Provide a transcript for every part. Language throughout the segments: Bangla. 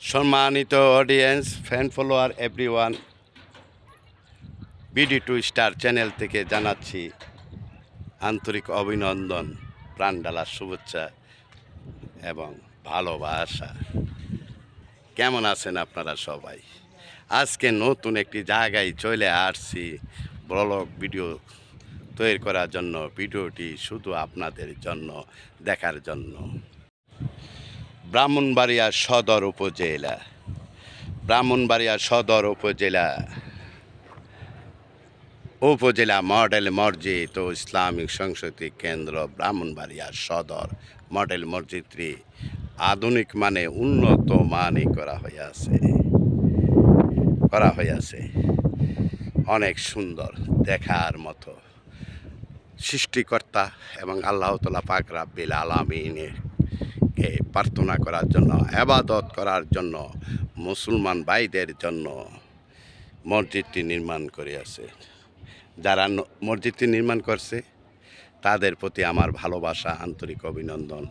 সম্মানিত audience fan follower everyone BD two star channel থেকে জানাচ্ছি আন্তরিক অভিনন্দন প্রাণডালার শুভেচ্ছা এবং ভালোবাসা। কেমন আছেন আপনারা সবাই? আজকে নতুন একটি জায়গায় চলে আসছি ব্লগ ভিডিও তৈরি করার জন্য, ভিডিওটি শুধু আপনাদের জন্য, দেখার জন্য। ব্রাহ্মণবাড়িয়া সদর উপজেলা। ব্রাহ্মণবাড়িয়া সদর উপজেলা। উপজেলা মডেল মসজিদ ও ইসলামিক সংস্কৃতি কেন্দ্র ব্রাহ্মণবাড়িয়া সদর। মডেল মসজিদটি আধুনিক মানে উন্নত মানে করা হইয়াছে করা হইয়াছে অনেক সুন্দর দেখার মতো। সৃষ্টিকর্তা এবং আল্লাহ তালা পাক রাব্বিল আলমিনের কে প্রার্থনা করার জন্য, আবাদত করার জন্য, মুসলমান ভাইদের জন্য মসজিদটি নির্মাণ করিয়াছে যারা মসজিদটি নির্মাণ করছে, তাদের প্রতি আমার ভালোবাসা, আন্তরিক অভিনন্দন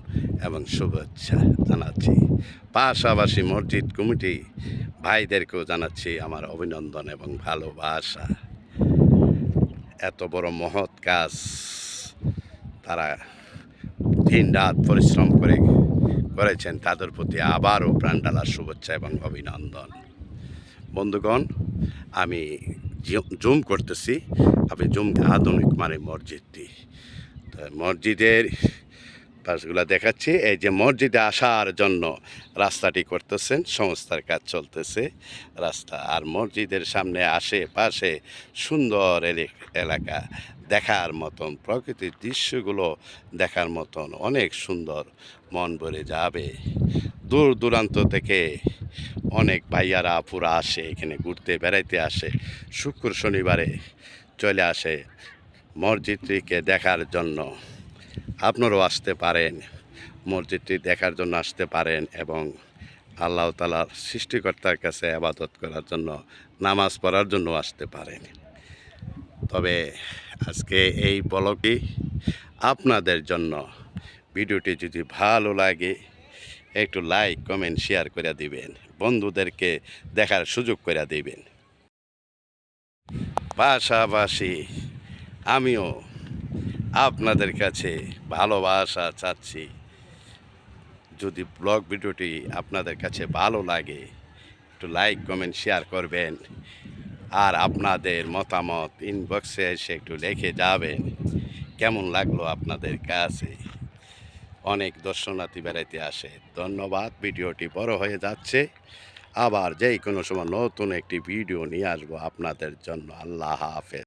এবং শুভেচ্ছা জানাচ্ছি। পাশাপাশি মসজিদ কমিটি ভাইদেরকেও জানাচ্ছি আমার অভিনন্দন এবং ভালোবাসা। এত বড় মহৎ কাজ তারা দিন রাত পরিশ্রম করে করেছেন, তাদের প্রতি আবারও প্রাণডালার শুভেচ্ছা এবং অভিনন্দন। বন্ধুগণ, আমি জুম করতেছি। আমি জুম আধুনিক মানে মসজিদটি মসজিদের পাশগুলো দেখাচ্ছি। এই যে মসজিদে আসার জন্য রাস্তাটি করতেছেন, সংস্থার কাজ চলতেছে রাস্তা। আর মসজিদের সামনে আশেপাশে সুন্দর এলে- এলাকা। দেখার মতন, প্রকৃতির দৃশ্যগুলো দেখার মতন অনেক সুন্দর মন ভরে যাবে। দূর দূরান্ত থেকে অনেক ভাইয়ারা আপুরা আসে, এখানে ঘুরতে, বেড়াইতে আসে, শুক্র শনিবারে চলে আসে মসজিদটিকে দেখার জন্য। আপনারাও আসতে পারেন, মসজিদটি দেখার জন্য আসতে পারেন এবং আল্লাহ তালার সৃষ্টিকর্তার কাছে আবাদত করার জন্য, নামাজ পড়ার জন্য আসতে পারেন। তবে আজকে এই ব্লগটি আপনাদের জন্য। ভিডিওটি যদি ভালো লাগে, একটু লাইক, কমেন্ট, শেয়ার করে দিবেন। বন্ধুদেরকে দেখার সুযোগ করে দিবেন। পাশাপাশি আমিও আপনাদের কাছে ভালোবাসা চাচ্ছি। যদি ব্লগ ভিডিওটি আপনাদের কাছে ভালো লাগে, একটু লাইক, কমেন্ট, শেয়ার করবেন। আর আপনাদের মতামত ইনবক্সে এসে একটু লিখে যাবেন। কেমন লাগল আপনাদের কাছে? অনেক দর্শনার্থী বেড়াইতে আসে। ধন্যবাদ, ভিডিওটি বড় হয়ে যাচ্ছে। আবার যেই কোনো সময় নতুন একটি ভিডিও নিয়ে আসব আপনাদের জন্য। আল্লাহ হাফেজ।